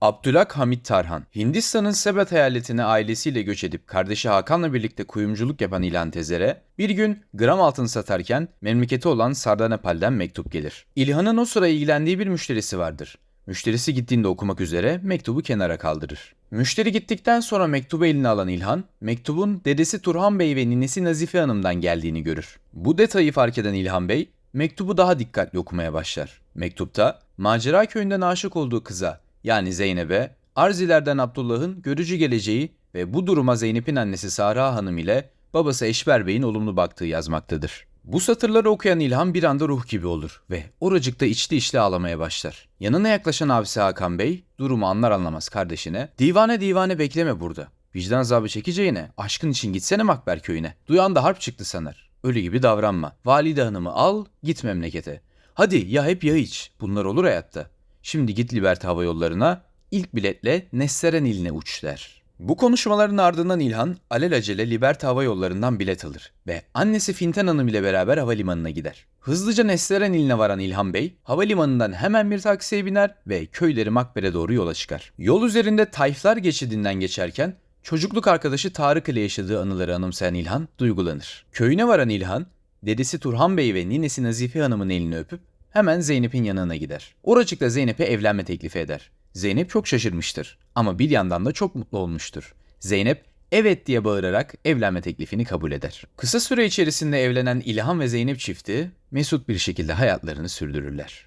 Abdülhak Hamit Tarhan, Hindistan'ın Sebet eyaletine ailesiyle göç edip kardeşi Hakan'la birlikte kuyumculuk yapan İlhan Tezer'e bir gün gram altın satarken memleketi olan Sardanapal'den mektup gelir. İlhan'ın o sıra ilgilendiği bir müşterisi vardır. Müşterisi gittiğinde okumak üzere mektubu kenara kaldırır. Müşteri gittikten sonra mektubu eline alan İlhan, mektubun dedesi Turhan Bey ve ninesi Nazife Hanım'dan geldiğini görür. Bu detayı fark eden İlhan Bey, mektubu daha dikkatli okumaya başlar. Mektupta, macera köyünden aşık olduğu kıza yani Zeynep'e, Arziler'den Abdullah'ın görücü geleceği ve bu duruma Zeynep'in annesi Sara Hanım ile babası Eşber Bey'in olumlu baktığı yazmaktadır. Bu satırları okuyan İlhan bir anda ruh gibi olur ve oracıkta içli içli ağlamaya başlar. Yanına yaklaşan abisi Hakan Bey, durumu anlar anlamaz kardeşine, divane divane bekleme burada. Vicdan azabı çekeceğine, aşkın için gitsene Makber köyüne. Duyan da harp çıktı sanar. Ölü gibi davranma. Valide hanımı al, git memlekete. Hadi ya hep ya hiç. Bunlar olur hayatta. Şimdi git Liberty Hava Yolları'na, ilk biletle Nesseren iline uç der. Bu konuşmaların ardından İlhan alelacele Liberty Hava Yolları'ndan bilet alır ve annesi Finten Hanım ile beraber havalimanına gider. Hızlıca Nesseren iline varan İlhan Bey, havalimanından hemen bir taksiye biner ve köyleri Makber'e doğru yola çıkar. Yol üzerinde Tayflar geçidinden geçerken çocukluk arkadaşı Tarık ile yaşadığı anıları anımsayan İlhan duygulanır. Köyüne varan İlhan, dedesi Turhan Bey ve ninesi Nazife Hanım'ın elini öpüp hemen Zeynep'in yanına gider. Oracıkta Zeynep'e evlenme teklifi eder. Zeynep çok şaşırmıştır ama bir yandan da çok mutlu olmuştur. Zeynep evet diye bağırarak evlenme teklifini kabul eder. Kısa süre içerisinde evlenen İlhan ve Zeynep çifti mesut bir şekilde hayatlarını sürdürürler.